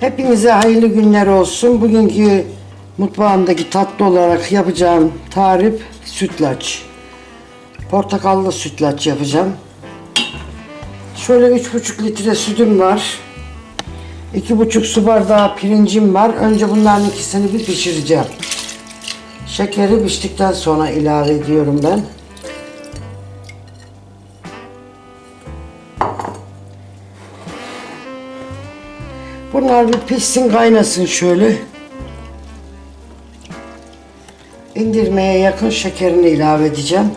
Hepinize hayırlı günler olsun. Bugünkü mutfağımdaki tatlı olarak yapacağım tarif sütlaç. Portakallı sütlaç yapacağım. Şöyle 3,5 litre sütüm var. 2,5 su bardağı pirincim var. Önce bunların ikisini bir pişireceğim. Şekeri piştikten sonra ilave ediyorum ben. Bunlar bir pişsin kaynasın şöyle. İndirmeye yakın şekerini ilave edeceğim.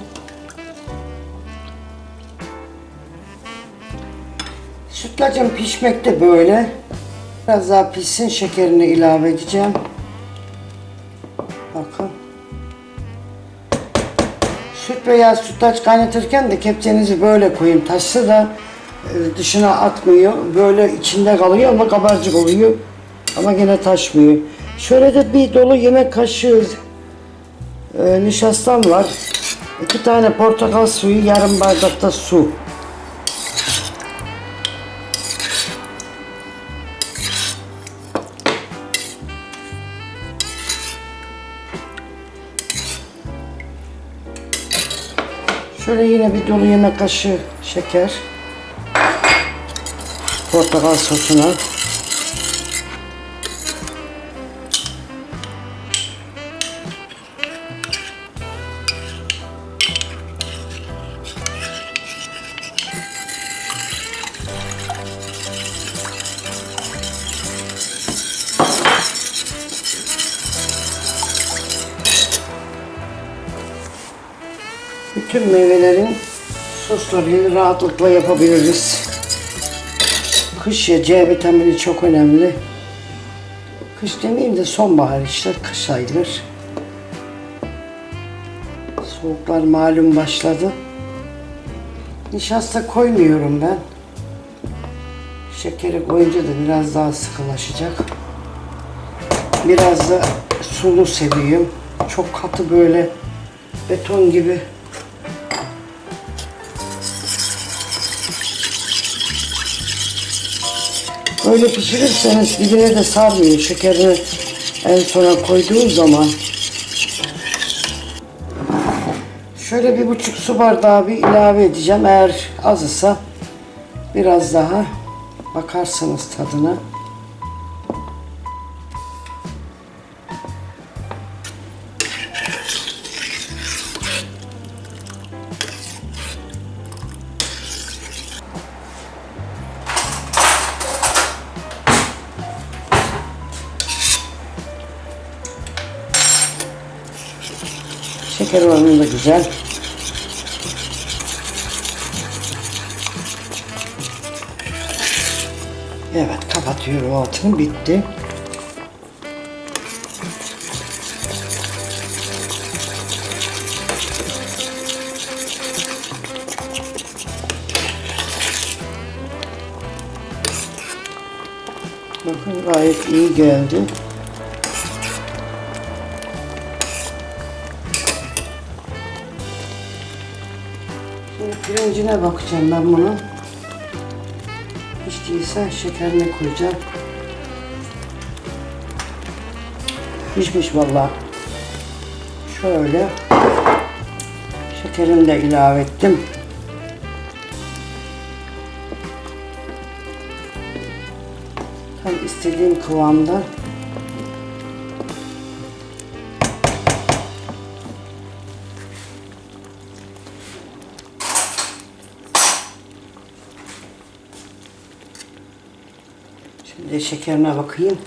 Sütlacım pişmekte böyle. Biraz daha pişsin şekerini ilave edeceğim. Bakın. Süt veya sütlaç kaynatırken de kepçenizi böyle koyun. Taşsa da dışına atmıyor. Böyle içinde kalıyor ama kabarcık oluyor. Ama yine taşmıyor. Şöyle de bir dolu yemek kaşığı e, nişastam var. İki tane portakal suyu, yarım bardakta su. Şöyle yine bir dolu yemek kaşığı şeker. Portakal sosuna. Bütün meyvelerin soslarını rahatlıkla yapabiliriz. Kış ya C vitamini çok önemli. Kış demeyeyim de sonbahar işte kış aydır. Soğuklar malum başladı. Nişasta koymuyorum ben. Şekeri koyunca da biraz daha sıkılaşacak. Biraz da sulu seviyorum. Çok katı böyle beton gibi Böyle pişirirseniz dibine de sarmıyor. Şekerini en sona koyduğum zaman. Şöyle bir buçuk su bardağı bir ilave edeceğim. Eğer az ise biraz daha bakarsınız tadına. Şeker oranı da güzel. Evet kapatıyorum altını bitti. Bakın gayet iyi geldi. Şimdi pirincine bakacağım ben bunu. Hiç değilse şekerine koyacağım. Pişmiş vallahi. Şöyle. Şekerini de ilave ettim. Tam istediğim kıvamda. Şimdi şekerine bakayım.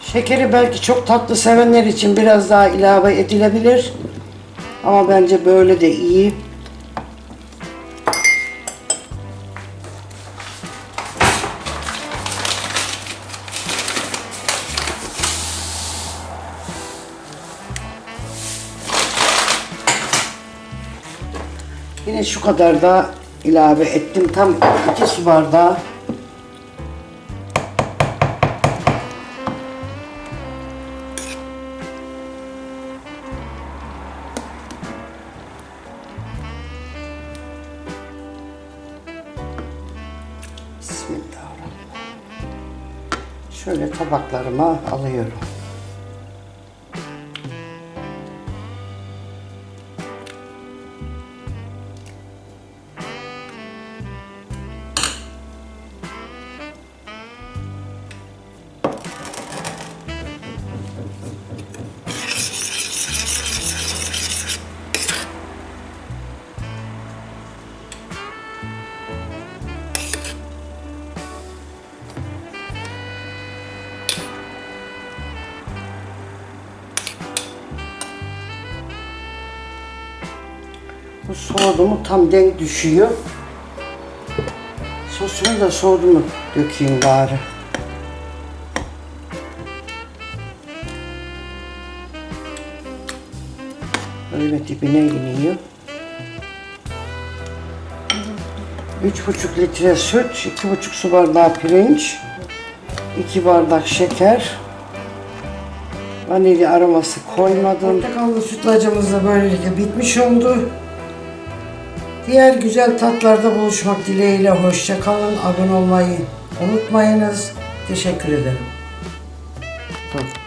Şekeri belki çok tatlı sevenler için biraz daha ilave edilebilir. Ama bence böyle de iyi. Yine şu kadar da ilave ettim. Tam iki su bardağı Bismillahirrahmanirrahim. Şöyle tabaklarıma alıyorum. Bu soğudu mu tam denk düşüyor. Sosunu da soğudu mu dökeyim bari. Öyle dibine iniyor. Üç buçuk litre süt, iki buçuk su bardağı pirinç, iki bardak şeker, vanilya aroması koymadım. Portakallı sütlacımız da böylelikle bitmiş oldu. Diğer güzel tatlarda buluşmak dileğiyle hoşça kalın. Abone olmayı unutmayınız. Teşekkür ederim. Dur.